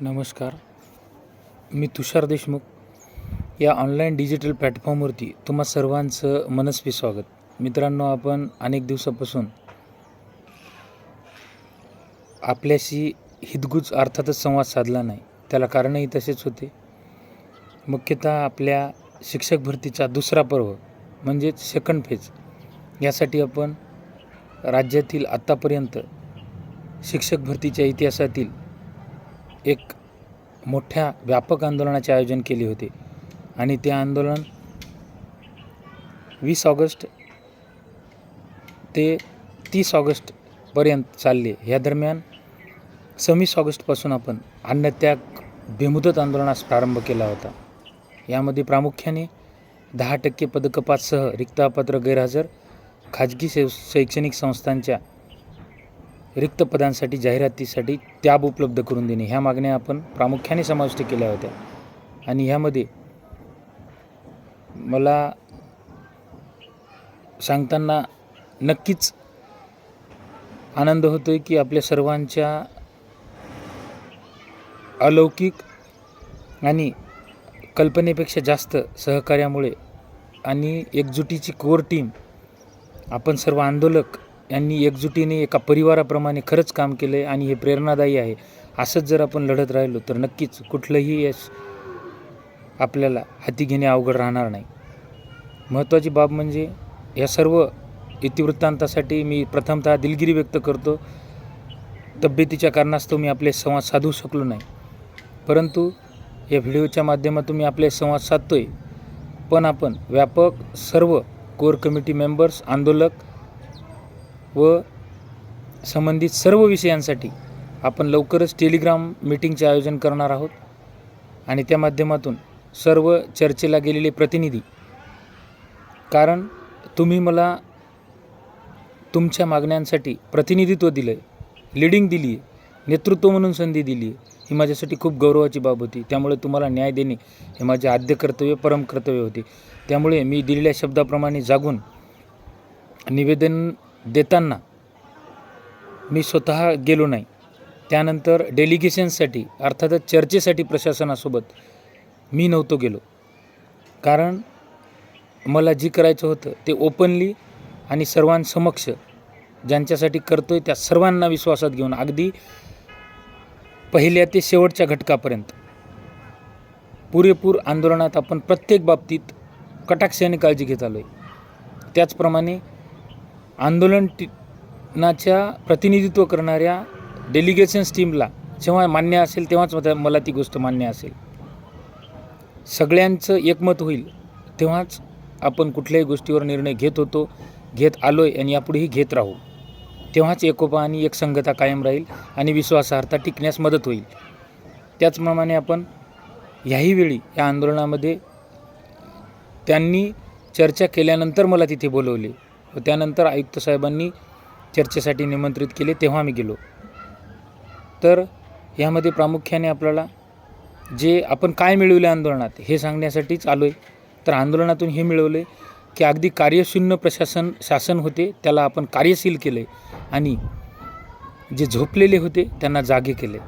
नमस्कार. मी तुषार देशमुख. या online digital प्लॅटफॉर्मवरती तुम्हा सर्वांचं मनस्वी स्वागत. मित्रांनो आपण अनेक दिवसापासून आपल्याशी हितगुज अर्थातच संवाद साधला नाही. त्याला कारणही तसेच होते. मुख्यतः आपल्या शिक्षक भरतीचा दुसरा पर्व म्हणजेच सेकंड फेज यासाठी आपण राज्यातील आत्तापर्यंत शिक्षक भरतीच्या इतिहासातील एक मोठ्या व्यापक आंदोलनाचे आयोजन केले होते. आणि ते आंदोलन वीस ऑगस्ट ते तीस ऑगस्टपर्यंत चालले. या दरम्यान सव्वीस ऑगस्टपासून आपण अन्नत्याग बेमुदत आंदोलनास प्रारंभ केला होता. यामध्ये प्रामुख्याने दहा टक्के पदकपातसह रिक्तापात्र गैरहजर खाजगी शै शैक्षणिक संस्थांच्या रिक्त पदांसाठी जाहिरातीसाठी टॅब उपलब्ध करून देणे. ह्या मागण्या आपण प्रामुख्याने समाविष्ट केल्या होत्या. आणि ह्यामध्ये मला सांगताना नक्कीच आनंद होतो आहे की आपल्या सर्वांच्या अलौकिक आणि कल्पनेपेक्षा जास्त सहकार्यामुळे आणि एकजुटीची कोर टीम आपण सर्व आंदोलक यांनी एकजुटीने एका परिवाराप्रमाणे खरंच काम केलं आहे आणि हे प्रेरणादायी आहे. असंच जर आपण लढत राहिलो तर नक्कीच कुठलंही यश आपल्याला हाती घेणे अवघड राहणार नाही. महत्त्वाची बाब म्हणजे या सर्व इतिवृत्तांतासाठी मी प्रथमतः दिलगिरी व्यक्त करतो तब्येतीच्या कारणास्तव मी आपले संवाद साधू शकलो नाही. परंतु या व्हिडिओच्या माध्यमातून मी आपले संवाद साधतो आहे पण आपण व्यापक सर्व कोर कमिटी मेंबर्स आंदोलक व संबंधित सर्व विषयांसाठी आपण लवकरच टेलिग्राम मीटिंगचे आयोजन करणार आहोत. आणि त्या माध्यमातून सर्व चर्चेला गेलेले प्रतिनिधी कारण तुम्ही मला तुमच्या मागण्यांसाठी प्रतिनिधित्व दिलं आहे लिडिंग दिली आहे नेतृत्व म्हणून संधी दिली आहे ही माझ्यासाठी खूप गौरवाची बाब होती. त्यामुळे तुम्हाला न्याय देणे हे माझे आद्य कर्तव्य परम कर्तव्य होते. त्यामुळे मी दिलेल्या शब्दाप्रमाणे जागून निवेदन देताना मी स्वतः गेलो नाही. त्यानंतर डेलिगेशनसाठी अर्थातच चर्चेसाठी प्रशासनासोबत मी नव्हतो गेलो. कारण मला जी करायचं होतं ते ओपनली आणि सर्वांसमक्ष ज्यांच्यासाठी करतो आहे त्या सर्वांना विश्वासात घेऊन अगदी पहिल्या ते शेवटच्या घटकापर्यंत. पुरेपूर आंदोलनात आपण प्रत्येक बाबतीत कटाक्षाने काळजी घेत आलो आहे त्याचप्रमाणे आंदोलन प्रतिनिधित्व करणाऱ्या डेलिगेशन्स टीमला जेव्हा मान्य असेल तेव्हाच मला- मला ती गोष्ट मान्य असेल. सगळ्यांचं एकमत होईल तेव्हाच आपण कुठल्याही गोष्टीवर निर्णय घेत होतो घेत आलो आहे आणि यापुढेही घेत राहू. तेव्हाच एकोपा आणि एकसंगता कायम राहील आणि विश्वासार्हता टिकण्यास मदत होईल. त्याचप्रमाणे आपण ह्याही वेळी या आंदोलनामध्ये त्यांनी चर्चा केल्यानंतर मला तिथे बोलवले. व त्यानंतर आयुक्त साहेबांनी चर्चेसाठी निमंत्रित केले तेव्हा मी गेलो. तर यामध्ये प्रामुख्याने आपल्याला जे आपण काय मिळवले आंदोलनात हे सांगण्यासाठीच आलो आहे तर आंदोलनातून हे मिळवले की अगदी कार्यशून्य प्रशासन शासन होते त्याला आपण कार्यशील केले आणि जे झोपलेले होते त्यांना जागे केले.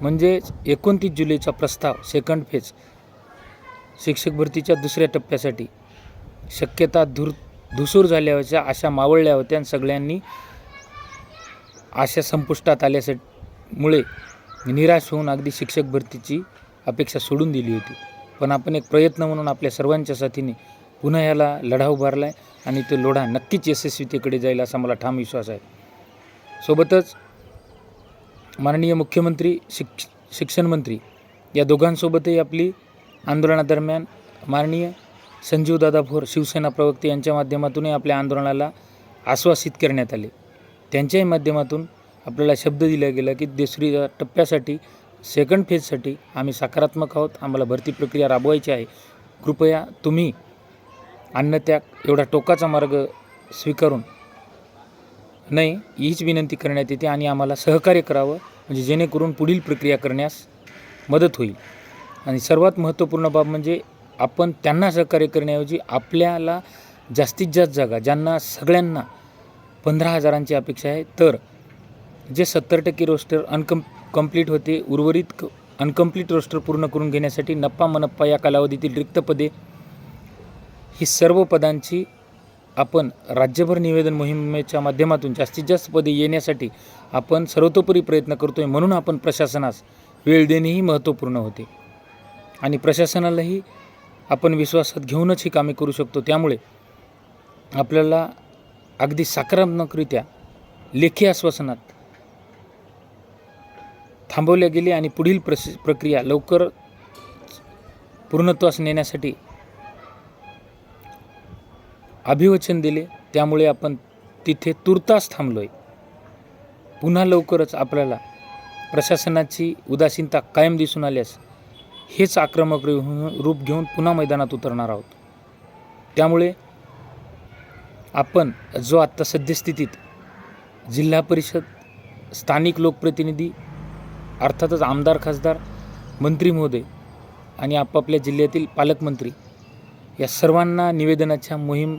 म्हणजेच एकोणतीस जुलैचा प्रस्ताव सेकंड फेज शिक्षक भरतीच्या दुसऱ्या टप्प्यासाठी शक्यता धूर्त धुसूर झाल्याच्या आशा मावळल्या होत्या आणि सगळ्यांनी आशा संपुष्टात आल्यासाठी मुळे निराश होऊन अगदी शिक्षक भरतीची अपेक्षा सोडून दिली होती. पण आपण एक प्रयत्न म्हणून आपल्या सर्वांच्या साथीने पुन्हा याला लढा उभारला आहे आणि तो लोढा नक्कीच यशस्वीतेकडे जाईल असा मला ठाम विश्वास आहे. सोबतच माननीय मुख्यमंत्री शिक्ष शिक्षणमंत्री या दोघांसोबतही आपली आंदोलनादरम्यान माननीय संजीवदादा भोर शिवसेना प्रवक्ते यांच्या माध्यमातूनही आपल्या आंदोलनाला आश्वासित करण्यात आले. त्यांच्याही माध्यमातून आपल्याला शब्द दिला गेला की दुसऱ्या टप्प्यासाठी सेकंड फेजसाठी आम्ही सकारात्मक आहोत आम्हाला भरती प्रक्रिया राबवायची आहे. कृपया तुम्ही अन्नत्याग एवढा टोकाचा मार्ग स्वीकारून नाही हीच विनंती करण्यात येते आणि आम्हाला सहकार्य करावं म्हणजे जेणेकरून पुढील प्रक्रिया करण्यास मदत होईल. आणि सर्वात महत्त्वपूर्ण बाब म्हणजे आपण त्यांना सहकार्य करण्याऐवजी आपल्याला जास्तीत जास्त जागा ज्यांना सगळ्यांना पंधरा हजारांची अपेक्षा आहे तर जे सत्तर टक्के रोस्टर अनकम कंप्लीट होते उर्वरित क अनकम्प्लीट रोस्टर पूर्ण करून घेण्यासाठी नप्पा मनप्पा या कालावधीतील रिक्त पदे ही सर्व पदांची आपण राज्यभर निवेदन मोहिमेच्या माध्यमातून जास्तीत जास्त पदे येण्यासाठी आपण सर्वतोपरी प्रयत्न करतो आहे म्हणून आपण प्रशासनास वेळ देणेही महत्त्वपूर्ण होते. आणि प्रशासनालाही आपण विश्वासात घेऊनच ही कामे करू शकतो. त्यामुळे आपल्याला अगदी सकारात्मकरित्या लेखी आश्वासनात थांबवल्या गेले आणि पुढील प्रस प्रक्रिया लवकर पूर्णत्वास नेण्यासाठी अभिवचन दिले. त्यामुळे आपण तिथे तुर्तास थांबलो आहे पुन्हा लवकरच आपल्याला प्रशासनाची उदासीनता कायम दिसून आल्यास हेच आक्रमक रूप घेऊन पुन्हा मैदानात उतरणार आहोत. त्यामुळे आपण जो आत्ता सद्यस्थितीत जिल्हा परिषद स्थानिक लोकप्रतिनिधी अर्थातच आमदार खासदार मंत्री महोदय आणि आपापल्या जिल्ह्यातील पालकमंत्री या सर्वांना निवेदनाच्या मोहीम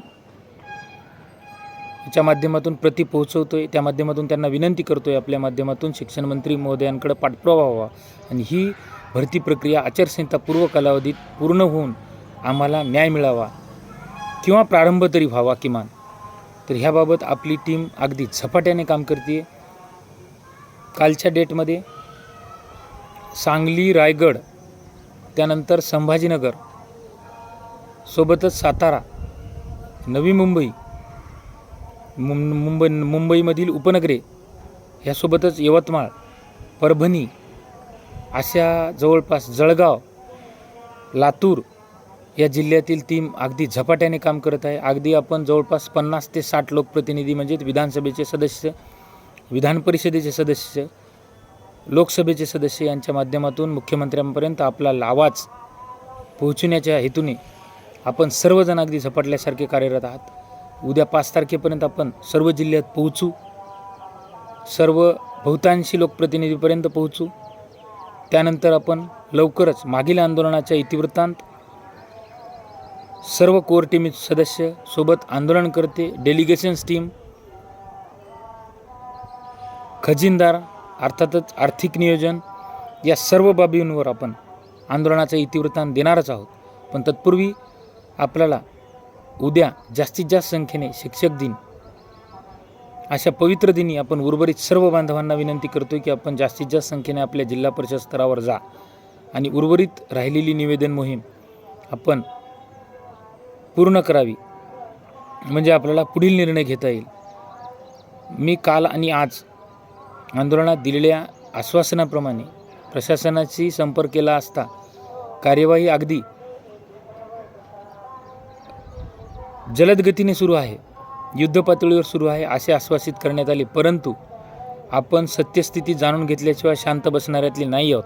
च्या माध्यमातून प्रति पोहोचवतोय. त्या माध्यमातून त्यांना विनंती करतोय आपल्या माध्यमातून शिक्षणमंत्री महोदयांकडे पाठपुरावा व्हावा. आणि ही भरती प्रक्रिया आचारसंहिता पूर्व कालावधीत पूर्ण होऊन आम्हाला न्याय मिळावा किंवा प्रारंभ तरी व्हावा किमान. तर ह्याबाबत आपली टीम अगदी झपाट्याने काम करते कालच्या डेटमध्ये सांगली रायगड त्यानंतर संभाजीनगर सोबतच सातारा नवी मुंबई मुं मुंबई मुंबईमधील उपनगरे ह्यासोबतच यवतमाळ परभणी अशा जवळपास जळगाव लातूर या जिल्ह्यातील टीम अगदी झपाट्याने काम करत आहे. अगदी आपण जवळपास पन्नास ते साठ लोकप्रतिनिधी म्हणजेच विधानसभेचे सदस्य विधान परिषदेचे सदस्य लोकसभेचे सदस्य यांच्या माध्यमातून मुख्यमंत्र्यांपर्यंत आपला आवाज पोहोचवण्याच्या हेतूने आपण सर्वजण अगदी झपाटल्यासारखे कार्यरत आहात. उद्या पाच तारखेपर्यंत आपण सर्व जिल्ह्यात पोहोचू. सर्व बहुतांशी लोकप्रतिनिधीपर्यंत पोहोचू. त्यानंतर आपण लवकरच मागील आंदोलनाच्या इतिवृत्तांत सर्व कोर टीम सदस्य सोबत आंदोलन करते. डेलिगेशन्स टीम खजिनदार अर्थातच आर्थिक नियोजन या सर्व बाबींवर आपण आंदोलनाचा इतिवृत्तांत देणारच आहोत. पण तत्पूर्वी आपल्याला उद्या जास्तीत जास्त संख्येने शिक्षक दिन अशा पवित्र दिनी आपण उर्वरित सर्व बांधवांना विनंती करतो की आपण जास्तीत जास्त संख्येने आपल्या जिल्हा परिषद स्तरावर जा आणि उर्वरित राहिलेली निवेदन मोहीम आपण पूर्ण करावी. म्हणजे आपल्याला पुढील निर्णय घेता येईल. मी काल आणि आज आंदोलनात दिलेल्या आश्वासनाप्रमाणे प्रशासनाशी संपर्क केला असता कार्यवाही अगदी जलद गतीने सुरू आहे. युद्धपातळीवर सुरू आहे असे आश्वासित करण्यात आले. परंतु आपण सत्यस्थिती जाणून घेतल्याशिवाय शांत बसणाऱ्यातले नाही आहोत.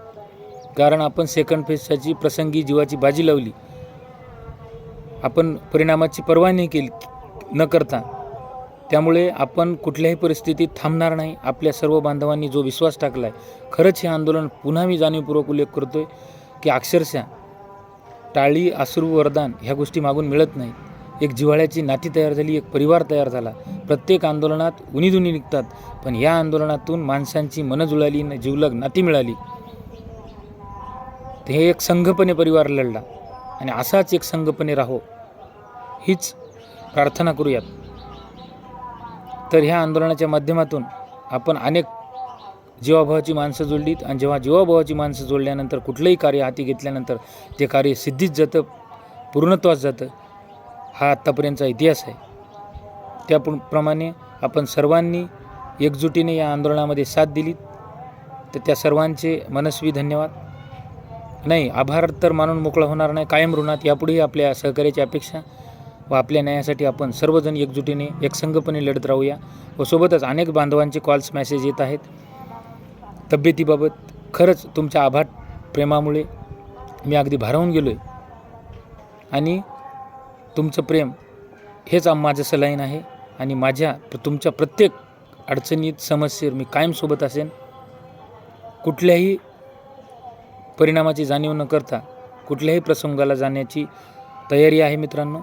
कारण आपण सेकंड फेजसाठी प्रसंगी जीवाची बाजी लावली. आपण परिणामाची पर्वा नाही केली न करता. त्यामुळे आपण कुठल्याही परिस्थितीत थांबणार नाही. आपल्या सर्व बांधवांनी जो विश्वास टाकला आहे खरंच हे आंदोलन पुन्हा मी जाणीवपूर्वक उल्लेख करतो आहे की अक्षरशः टाळी अश्रू वरदान ह्या गोष्टी मागून मिळत नाहीत. एक जिव्हाळ्याची नाती तयार झाली एक परिवार तयार झाला. प्रत्येक आंदोलनात उनीदुनी निघतात. पण या आंदोलनातून माणसांची मनं जुळाली न जीवलग नाती मिळाली. ते हे एक संघपणे परिवार लढला. आणि असाच एक संघपणे राहो हीच प्रार्थना करूयात. तर ह्या आंदोलनाच्या माध्यमातून आपण अनेक जीवाभावाची माणसं जोडलीत. आणि जेव्हा जीवाभावाची माणसं जोडल्यानंतर कुठलंही कार्य हाती घेतल्यानंतर ते कार्य सिद्धीत जातं पूर्णत्वास जातं. हा आत्तापर्यंतचा इतिहास आहे. त्याप्रमाणे आपण सर्वांनी एकजुटीने या आंदोलनामध्ये साथ दिली तर त्या सर्वांचे मनस्वी धन्यवाद. नाही आभार तर मानून मोकळा होणार नाही. कायम ऋणात यापुढेही आपल्या सहकार्याची अपेक्षा व आपल्या न्यायासाठी आपण सर्वजण एकजुटीने एकसंघपणे लढत राहूया व सोबतच अनेक बांधवांचे कॉल्स मेसेज येत आहेत. तब्येतीबाबत खरंच तुमच्या आभार प्रेमामुळे मी अगदी भारावून गेलो आहे आणि तुमचं प्रेम हेच माझं सलाईन आहे आणि माझ्या तुमच्या प्रत्येक अडचणीत समस्येवर मी कायमसोबत असेन. कुठल्याही परिणामाची जाणीव न करता कुठल्याही प्रसंगाला जाण्याची तयारी आहे मित्रांनो.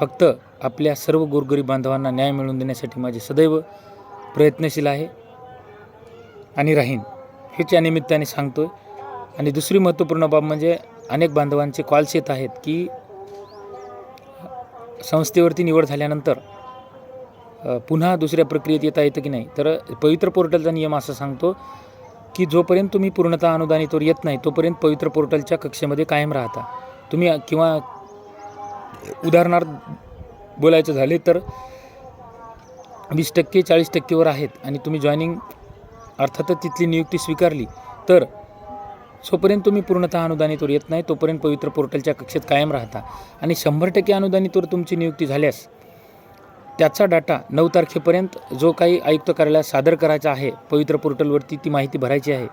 फक्त आपल्या सर्व गोरगरीब बांधवांना न्याय मिळवून देण्यासाठी माझे सदैव प्रयत्नशील आहे आणि राहीन. हेच या निमित्ताने सांगतो आहे आणि दुसरी महत्त्वपूर्ण बाब म्हणजे अनेक बांधवांचे कॉल्स येत आहेत की संस्थेवरती निवड झाल्यानंतर पुन्हा दुसऱ्या प्रक्रियेत येता येतं की नाही? तर पवित्र पोर्टलचा नियम असं सांगतो की जोपर्यंत तुम्ही पूर्णतः अनुदानितवर येत नाही तोपर्यंत पवित्र पोर्टलच्या कक्षेमध्ये कायम राहता. तुम्ही किंवा उदाहरणार्थ बोलायचं झाले तर वीस टक्के चाळीस टक्केवर आहेत आणि तुम्ही जॉईनिंग अर्थातच तिथली नियुक्ती स्वीकारली तर जोपर्यंत तुम्ही पूर्णतः अनुदानितवर येत नाही तोपर्यंत पवित्र पोर्टलच्या कक्षेत कायम राहता. आणि शंभर टक्के अनुदानितवर तुमची नियुक्ती झाल्यास त्याचा डाटा नऊ तारखेपर्यंत जो काही आयुक्त कार्यालयात सादर करायचा आहे पवित्र पोर्टलवरती ती माहिती भरायची आहे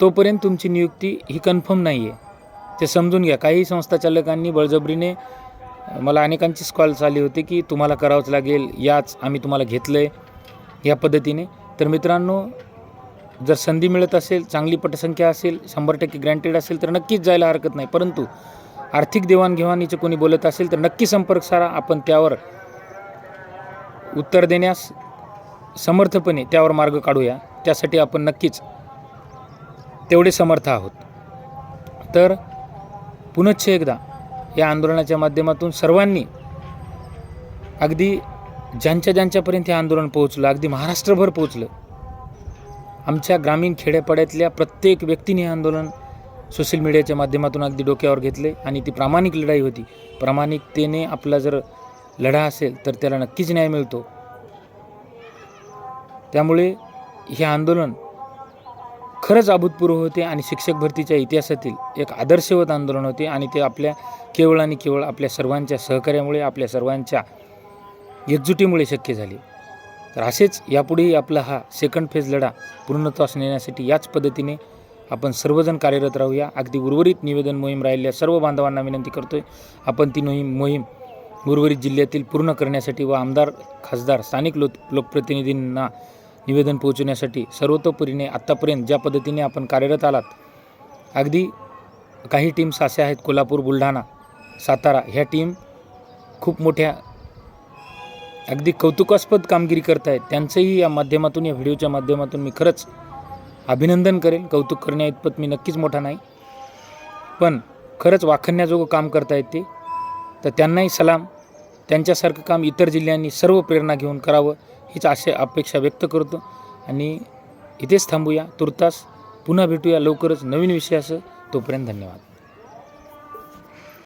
तोपर्यंत तुमची नियुक्ती ही कन्फर्म नाही आहे ते समजून घ्या. काही संस्था चालकांनी बळजबरीने मला अनेकांचीच कॉल्स आले होते की तुम्हाला करावंच लागेल याच आम्ही तुम्हाला घेतलं आहे या पद्धतीने. तर मित्रांनो जर संधी मिळत असेल चांगली पटसंख्या असेल शंभर टक्के ग्रँटेड असेल तर नक्कीच जायला हरकत नाही. परंतु आर्थिक देवाणघेवाणीचं कोणी बोलत असेल तर नक्की संपर्क सारा आपण त्यावर उत्तर देण्यास समर्थपणे त्यावर मार्ग काढूया. त्यासाठी आपण नक्कीच तेवढे समर्थ आहोत. तर पुनश्च एकदा या आंदोलनाच्या माध्यमातून सर्वांनी अगदी ज्यांच्या ज्यांच्यापर्यंत हे आंदोलन पोहोचलं अगदी महाराष्ट्रभर पोहोचलं आमच्या ग्रामीण खेड्यापाड्यातल्या प्रत्येक व्यक्तीने हे आंदोलन सोशल मीडियाच्या माध्यमातून अगदी डोक्यावर घेतले आणि ती प्रामाणिक लढाई होती. प्रामाणिकतेने आपला जर लढा असेल तर त्याला नक्कीच न्याय मिळतो. त्यामुळे हे आंदोलन खरंच अभूतपूर्व होते आणि शिक्षक भरतीच्या इतिहासातील एक आदर्शवत आंदोलन होते आणि ते आपल्या केवळ आणि केवळ आपल्या सर्वांच्या सहकार्यामुळे आपल्या सर्वांच्या एकजुटीमुळे शक्य झाले. तर असेच यापुढेही आपला हा सेकंड फेज लढा पूर्णत्वास नेण्यासाठी याच पद्धतीने आपण सर्वजण कार्यरत राहूया. अगदी उर्वरित निवेदन मोहीम राहिलेल्या सर्व बांधवांना विनंती करतोय. आपण ती मोहीम मोहीम उर्वरित जिल्ह्यातील पूर्ण करण्यासाठी व आमदार खासदार स्थानिक लोक लोकप्रतिनिधींना निवेदन पोहोचवण्यासाठी सर्वतोपरीने आत्तापर्यंत ज्या पद्धतीने आपण कार्यरत आलात अगदी काही टीम्स अशा आहेत कोल्हापूर बुलढाणा सातारा ह्या टीम खूप मोठ्या अगदी कौतुकास्पद कामगिरी करत आहेत त्यांचंही या माध्यमातून या व्हिडिओच्या माध्यमातून मी खरंच अभिनंदन करेन कौतुक करण्या इतपत मी नक्कीच मोठा नाही. पण खरंच वाखण्याजोगं काम करतायत ते. तर त्यांनाही सलाम. त्यांच्यासारखं काम इतर जिल्ह्यांनी सर्व प्रेरणा घेऊन करावं हीच आशा अपेक्षा व्यक्त करतो. आणि इथेच थांबूया. तुर्तास पुन्हा भेटूया लवकरच नवीन विषयासह. तोपर्यंत धन्यवाद.